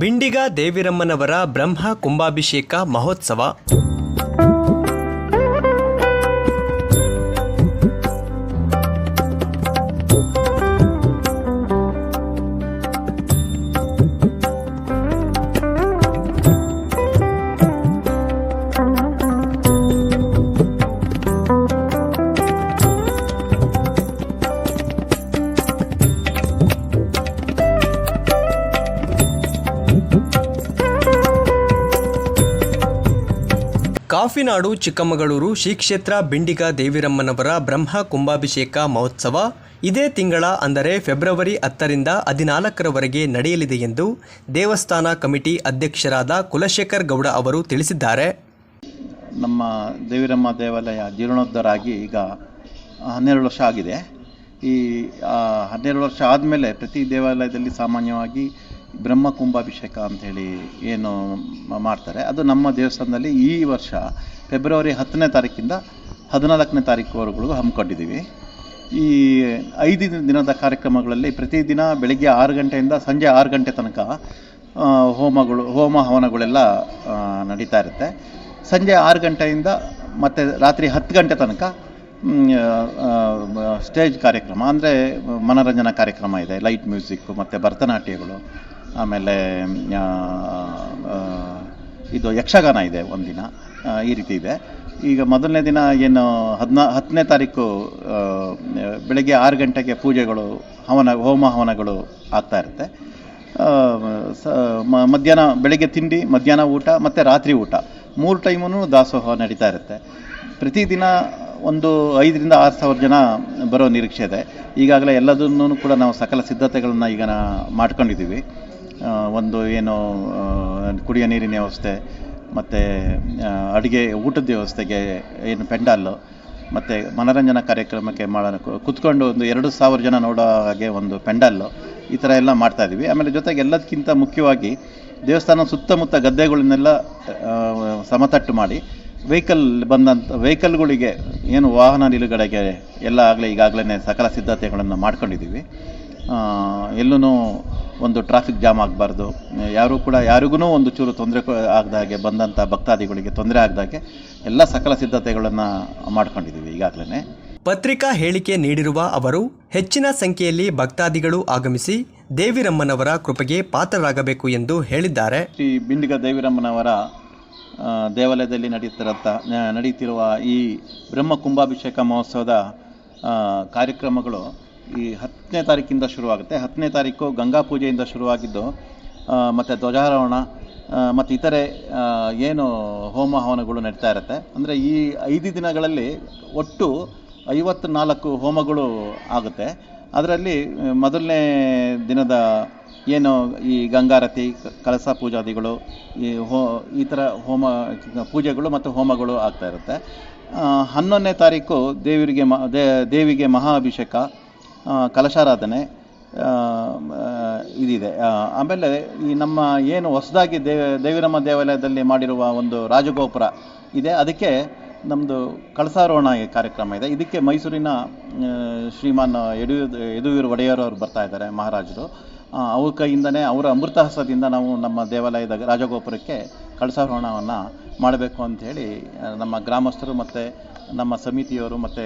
ಬಿಂಡಿಗ ದೇವಿರಮ್ಮನವರ ಬ್ರಹ್ಮ ಕುಂಭಾಭಿಷೇಕ ಮಹೋತ್ಸವ. ಕಾಫಿನಾಡು, ಚಿಕ್ಕಮಗಳೂರು, ಶ್ರೀ ಕ್ಷೇತ್ರ, ಬಿಂಡಿಗ ದೇವಿರಮ್ಮನವರ ಬ್ರಹ್ಮ ಕುಂಭಾಭಿಷೇಕ ಮಹೋತ್ಸವ ಇದೇ ತಿಂಗಳ ಅಂದರೆ ಫೆಬ್ರವರಿ ಹತ್ತರಿಂದ ಹದಿನಾಲ್ಕರವರೆಗೆ ನಡೆಯಲಿದೆ ಎಂದು ದೇವಸ್ಥಾನ ಕಮಿಟಿ ಅಧ್ಯಕ್ಷರಾದ ಕುಲಶೇಖರ್ ಗೌಡ ಅವರು ತಿಳಿಸಿದ್ದಾರೆ. ನಮ್ಮ ದೇವಿರಮ್ಮ ದೇವಾಲಯ ಜೀರ್ಣೋದ್ಧಾರ ಆಗಿ ಈಗ ಹನ್ನೆರಡು ವರ್ಷ ಆಗಿದೆ. ಈ ಹನ್ನೆರಡು ವರ್ಷ ಆದಮೇಲೆ ಪ್ರತಿ ದೇವಾಲಯದಲ್ಲಿ ಸಾಮಾನ್ಯವಾಗಿ ಬ್ರಹ್ಮ ಕುಂಭಾಭಿಷೇಕ ಅಂಥೇಳಿ ಏನು ಮಾಡ್ತಾರೆ. ಅದು ನಮ್ಮ ದೇವಸ್ಥಾನದಲ್ಲಿ ಈ ವರ್ಷ ಫೆಬ್ರವರಿ ಹತ್ತನೇ ತಾರೀಕಿಂದ ಹದಿನಾಲ್ಕನೇ ತಾರೀಕುವರೆಗೂ ಹಮ್ಮಿಕೊಂಡಿದ್ದೀವಿ. ಈ ಐದು ದಿನದ ಕಾರ್ಯಕ್ರಮಗಳಲ್ಲಿ ಪ್ರತಿದಿನ ಬೆಳಗ್ಗೆ ಆರು ಗಂಟೆಯಿಂದ ಸಂಜೆ ಆರು ಗಂಟೆ ತನಕ ಹೋಮಗಳು, ಹೋಮ ಹವನಗಳೆಲ್ಲ ನಡೀತಾ ಇರುತ್ತೆ. ಸಂಜೆ ಆರು ಗಂಟೆಯಿಂದ ಮತ್ತು ರಾತ್ರಿ ಹತ್ತು ಗಂಟೆ ತನಕ ಸ್ಟೇಜ್ ಕಾರ್ಯಕ್ರಮ, ಅಂದರೆ ಮನೋರಂಜನಾ ಕಾರ್ಯಕ್ರಮ ಇದೆ. ಲೈಟ್ ಮ್ಯೂಸಿಕ್ಕು ಮತ್ತು ಭರತನಾಟ್ಯಗಳು. ಆಮೇಲೆ ಇದು ಯಕ್ಷಗಾನ ಇದೆ ಒಂದಿನ ಈ ರೀತಿ ಇದೆ. ಈಗ ಮೊದಲನೇ ದಿನ ಏನು, ಹದಿನಾ, ಹತ್ತನೇ ತಾರೀಕು ಬೆಳಗ್ಗೆ ಆರು ಗಂಟೆಗೆ ಪೂಜೆಗಳು, ಹವನ, ಹೋಮ ಹವನಗಳು ಆಗ್ತಾ ಇರುತ್ತೆ. ಸ ಮಧ್ಯಾಹ್ನ, ಬೆಳಗ್ಗೆ ತಿಂಡಿ, ಮಧ್ಯಾಹ್ನ ಊಟ, ಮತ್ತು ರಾತ್ರಿ ಊಟ. ಮೂರು ಟೈಮೂ ದಾಸೋಹ ನಡೀತಾ ಇರುತ್ತೆ. ಪ್ರತಿದಿನ ಒಂದು ಐದರಿಂದ ಆರು ಸಾವಿರ ಜನ ಬರೋ ನಿರೀಕ್ಷೆ ಇದೆ. ಈಗಾಗಲೇ ಎಲ್ಲದನ್ನೂ ಕೂಡ ನಾವು ಸಕಲ ಸಿದ್ಧತೆಗಳನ್ನು ಈಗ ಮಾಡ್ಕೊಂಡಿದ್ದೀವಿ. ಒಂದು ಏನು ಕುಡಿಯೋ ನೀರಿನ ವ್ಯವಸ್ಥೆ, ಮತ್ತು ಅಡುಗೆ ಊಟದ ವ್ಯವಸ್ಥೆಗೆ ಏನು ಪೆಂಡಾಲು, ಮತ್ತು ಮನೋರಂಜನಾ ಕಾರ್ಯಕ್ರಮಕ್ಕೆ ಮಾಡೋಣ ಕುತ್ಕೊಂಡು ಒಂದು ಎರಡು ಸಾವಿರ ಜನ ನೋಡೋ ಹಾಗೆ ಒಂದು ಪೆಂಡಲ್ಲು ಈ ಥರ ಎಲ್ಲ ಮಾಡ್ತಾ ಇದ್ದೀವಿ. ಆಮೇಲೆ ಜೊತೆಗೆ ಎಲ್ಲದಕ್ಕಿಂತ ಮುಖ್ಯವಾಗಿ ದೇವಸ್ಥಾನ ಸುತ್ತಮುತ್ತ ಗದ್ದೆಗಳನ್ನೆಲ್ಲ ಸಮತಟ್ಟು ಮಾಡಿ, ವೆಹಿಕಲ್ ಬಂದಂಥ ವೆಹಿಕಲ್ಗಳಿಗೆ ಏನು ವಾಹನ ನಿಲುಗಡೆಗೆ ಎಲ್ಲ ಆಗಲೇ ಈಗಾಗಲೇ ಸಕಲ ಸಿದ್ಧತೆಗಳನ್ನು ಮಾಡ್ಕೊಂಡಿದ್ದೀವಿ. ಎಲ್ಲೂ ಒಂದು ಟ್ರಾಫಿಕ್ ಜಾಮ್ ಆಗಬಾರ್ದು. ಯಾರೂ ಕೂಡ ಯಾರಿಗೂ ಒಂದು ಚೂರು ತೊಂದರೆ ಆಗದ ಹಾಗೆ ಬಂದಂಥ ಭಕ್ತಾದಿಗಳಿಗೆ ತೊಂದರೆ ಆಗದಾಗೆ ಎಲ್ಲ ಸಕಲ ಸಿದ್ಧತೆಗಳನ್ನು ಮಾಡ್ಕೊಂಡಿದ್ದೀವಿ ಈಗಾಗಲೇ ಪತ್ರಿಕಾ ಹೇಳಿಕೆ ನೀಡಿರುವ ಅವರು ಹೆಚ್ಚಿನ ಸಂಖ್ಯೆಯಲ್ಲಿ ಭಕ್ತಾದಿಗಳು ಆಗಮಿಸಿ ದೇವಿರಮ್ಮನವರ ಕೃಪೆಗೆ ಪಾತ್ರರಾಗಬೇಕು ಎಂದು ಹೇಳಿದ್ದಾರೆ. ಶ್ರೀ ಬಿಂಡಿಗ ದೇವಿರಮ್ಮನವರ ದೇವಾಲಯದಲ್ಲಿ ನಡೀತಿರಂಥ ನಡೆಯುತ್ತಿರುವ ಈ ಬ್ರಹ್ಮ ಕುಂಭಾಭಿಷೇಕ ಮಹೋತ್ಸವದ ಕಾರ್ಯಕ್ರಮಗಳು ಈ ಹತ್ತನೇ ತಾರೀಕಿಂದ ಶುರುವಾಗುತ್ತೆ. ಹತ್ತನೇ ತಾರೀಕು ಗಂಗಾ ಪೂಜೆಯಿಂದ ಶುರುವಾಗಿದ್ದು ಮತ್ತು ಧ್ವಜಾರೋಹಣ ಮತ್ತು ಇತರೆ ಏನು ಹೋಮ ಹವನಗಳು ನಡೀತಾ ಇರುತ್ತೆ. ಅಂದರೆ ಈ ಐದು ದಿನಗಳಲ್ಲಿ ಒಟ್ಟು ಐವತ್ನಾಲ್ಕು ಹೋಮಗಳು ಆಗುತ್ತೆ. ಅದರಲ್ಲಿ ಮೊದಲನೇ ದಿನದ ಏನು ಈ ಗಂಗಾರತಿ ಕ- ಕಳಸ ಪೂಜಾದಿಗಳು, ಈ ಹೋ, ಈ ಥರ ಹೋಮ, ಪೂಜೆಗಳು ಮತ್ತು ಹೋಮಗಳು ಆಗ್ತಾ ಇರುತ್ತೆ. ಹನ್ನೊಂದನೇ ತಾರೀಕು ದೇವರಿಗೆ ಮ ದೇವಿಗೆ ಮಹಾ ಅಭಿಷೇಕ ಕಲಶಾರಾಧನೆ ಇದಿದೆ. ಆಮೇಲೆ ಈ ನಮ್ಮ ಏನು ಹೊಸದಾಗಿ ದೇವ, ದೇವಿರಮ್ಮ ದೇವಾಲಯದಲ್ಲಿ ಮಾಡಿರುವ ಒಂದು ರಾಜಗೋಪುರ ಇದೆ. ಅದಕ್ಕೆ ನಮ್ಮದು ಕಳಸಾರೋಹಣ ಕಾರ್ಯಕ್ರಮ ಇದೆ. ಇದಕ್ಕೆ ಮೈಸೂರಿನ ಶ್ರೀಮಾನ್ ಯಡು ಯದುವೀರ್ ಒಡೆಯರ್ ಅವರು ಬರ್ತಾ ಇದ್ದಾರೆ, ಮಹಾರಾಜರು. ಅವ್ರ ಕೈಯಿಂದನೇ, ಅವರ ಅಮೃತಹಸ್ತದಿಂದ ನಾವು ನಮ್ಮ ದೇವಾಲಯದ ರಾಜಗೋಪುರಕ್ಕೆ ಕಳಸಾರೋಹಣವನ್ನು ಮಾಡಬೇಕು ಅಂಥೇಳಿ ನಮ್ಮ ಗ್ರಾಮಸ್ಥರು ಮತ್ತು ನಮ್ಮ ಸಮಿತಿಯವರು ಮತ್ತು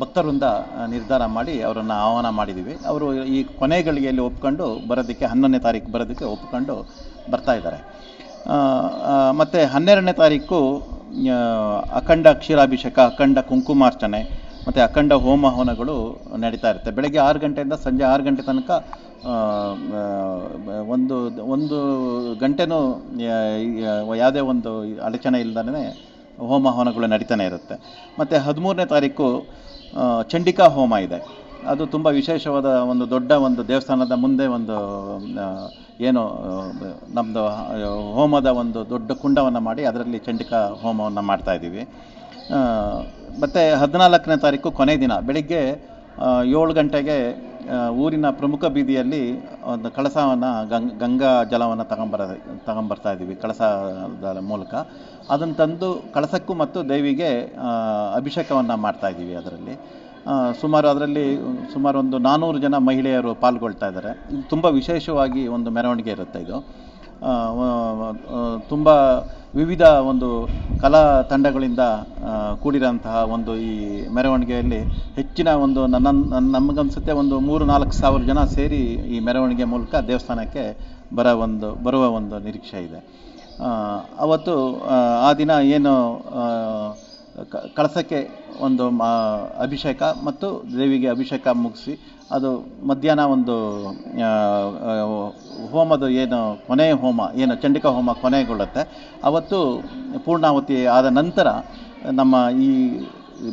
ಭಕ್ತರಿಂದ ನಿರ್ಧಾರ ಮಾಡಿ ಅವರನ್ನು ಆಹ್ವಾನ ಮಾಡಿದ್ದೀವಿ ಅವರು ಈ ಕೊನೆ ಗಳಿಗೆಯಲ್ಲಿ ಒಪ್ಕೊಂಡು ಬರೋದಕ್ಕೆ, ಹನ್ನೊಂದನೇ ತಾರೀಕು ಬರೋದಕ್ಕೆ ಒಪ್ಕೊಂಡು ಬರ್ತಾ ಇದ್ದಾರೆ. ಮತ್ತು ಹನ್ನೆರಡನೇ ತಾರೀಕು ಅಖಂಡ ಕ್ಷೀರಾಭಿಷೇಕ, ಅಖಂಡ ಕುಂಕುಮಾರ್ಚನೆ, ಮತ್ತು ಅಖಂಡ ಹೋಮ ಹವನಗಳು ನಡೀತಾ ಇರುತ್ತೆ. ಬೆಳಗ್ಗೆ ಆರು ಗಂಟೆಯಿಂದ ಸಂಜೆ ಆರು ಗಂಟೆ ತನಕ ಒಂದು ಒಂದು ಗಂಟೆನೂ ಯಾವುದೇ ಒಂದು ಅಡಚಣೆ ಇಲ್ಲದೇ ಹೋಮ ಹವನಗಳು ನಡೀತಾನೆ ಇರುತ್ತೆ. ಮತ್ತು ಹದಿಮೂರನೇ ತಾರೀಕು ಚಂಡಿಕಾ ಹೋಮ ಇದೆ. ಅದು ತುಂಬ ವಿಶೇಷವಾದ ಒಂದು ದೊಡ್ಡ ಒಂದು ದೇವಸ್ಥಾನದ ಮುಂದೆ ಒಂದು ಏನು ನಮ್ಮದು ಹೋಮದ ಒಂದು ದೊಡ್ಡ ಕುಂಡವನ್ನು ಮಾಡಿ ಅದರಲ್ಲಿ ಚಂಡಿಕಾ ಹೋಮವನ್ನು ಮಾಡ್ತಾ ಇದ್ದೀವಿ. ಮತ್ತು ಹದಿನಾಲ್ಕನೇ ತಾರೀಕು ಕೊನೆ ದಿನ, ಬೆಳಿಗ್ಗೆ ಏಳು ಗಂಟೆಗೆ ಊರಿನ ಪ್ರಮುಖ ಬೀದಿಯಲ್ಲಿ ಒಂದು ಕಳಸವನ್ನು ಗಂಗ್ ಗಂಗಾ ಜಲವನ್ನು ತಗೊಂಬರ ತಗೊಂಬರ್ತಾ ಇದ್ದೀವಿ ಕಳಸದ ಮೂಲಕ. ಅದನ್ನು ತಂದು ಕಳಸಕ್ಕೂ ಮತ್ತು ದೇವಿಗೆ ಅಭಿಷೇಕವನ್ನು ಮಾಡ್ತಾ ಇದ್ದೀವಿ ಅದರಲ್ಲಿ. ಸುಮಾರು ಅದರಲ್ಲಿ ಸುಮಾರು ಒಂದು ನಾನ್ನೂರು ಜನ ಮಹಿಳೆಯರು ಪಾಲ್ಗೊಳ್ತಾ ಇದ್ದಾರೆ. ಇದು ತುಂಬ ವಿಶೇಷವಾಗಿ ಒಂದು ಮೆರವಣಿಗೆ ಇರುತ್ತೆ ಇದು. ತುಂಬ ವಿವಿಧ ಒಂದು ಕಲಾ ತಂಡಗಳಿಂದ ಕೂಡಿರೋಂತಹ ಒಂದು ಈ ಮೆರವಣಿಗೆಯಲ್ಲಿ ಹೆಚ್ಚಿನ ಒಂದು ನನ್ನ ನಮಗನ್ಸುತ್ತೆ ಒಂದು ಮೂರು ನಾಲ್ಕು ಸಾವಿರ ಜನ ಸೇರಿ ಈ ಮೆರವಣಿಗೆ ಮೂಲಕ ದೇವಸ್ಥಾನಕ್ಕೆ ಬರ ಒಂದು ಬರುವ ಒಂದು ನಿರೀಕ್ಷೆ ಇದೆ. ಅವತ್ತು ಆ, ದಿನ ಏನು ಕಳಸಕ್ಕೆ ಒಂದು ಅಭಿಷೇಕ ಮತ್ತು ದೇವಿಗೆ ಅಭಿಷೇಕ ಮುಗಿಸಿ, ಅದು ಮಧ್ಯಾಹ್ನ ಒಂದು ಹೋಮದ ಏನು ಕೊನೆಯ ಹೋಮ, ಏನು, ಚಂಡಿಕಾ ಹೋಮ ಕೊನೆಗೊಳ್ಳುತ್ತೆ. ಅವತ್ತು ಪೂರ್ಣಾವತಿ ಆದ ನಂತರ ನಮ್ಮ ಈ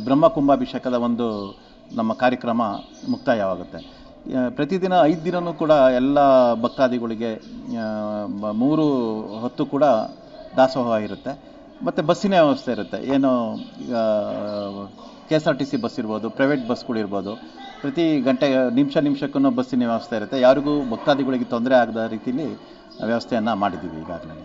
ಬ್ರಹ್ಮ ಕುಂಭಾಭಿಷೇಕದ ಒಂದು ನಮ್ಮ ಕಾರ್ಯಕ್ರಮ ಮುಕ್ತಾಯವಾಗುತ್ತೆ. ಪ್ರತಿದಿನ ಐದು ದಿನವೂ ಕೂಡ ಎಲ್ಲ ಭಕ್ತಾದಿಗಳಿಗೆ ಮೂರು ಹೊತ್ತು ಕೂಡ ದಾಸೋಹ ಇರುತ್ತೆ. ಮತ್ತು ಬಸ್ಸಿನ ವ್ಯವಸ್ಥೆ ಇರುತ್ತೆ. ಏನು K S R T C bus ಇರ್ಬೋದು, ಪ್ರೈವೇಟ್ ಬಸ್ಗಳಿರ್ಬೋದು ಪ್ರತಿ ಗಂಟೆ, ನಿಮಿಷ ನಿಮಿಷಕ್ಕೂ ಬಸ್ಸಿನ ವ್ಯವಸ್ಥೆ ಇರುತ್ತೆ. ಯಾರಿಗೂ ಭಕ್ತಾದಿಗಳಿಗೆ ತೊಂದರೆ ಆಗದ ರೀತಿಯಲ್ಲಿ ವ್ಯವಸ್ಥೆಯನ್ನು ಮಾಡಿದ್ದೀವಿ ಈಗಾಗಲೇ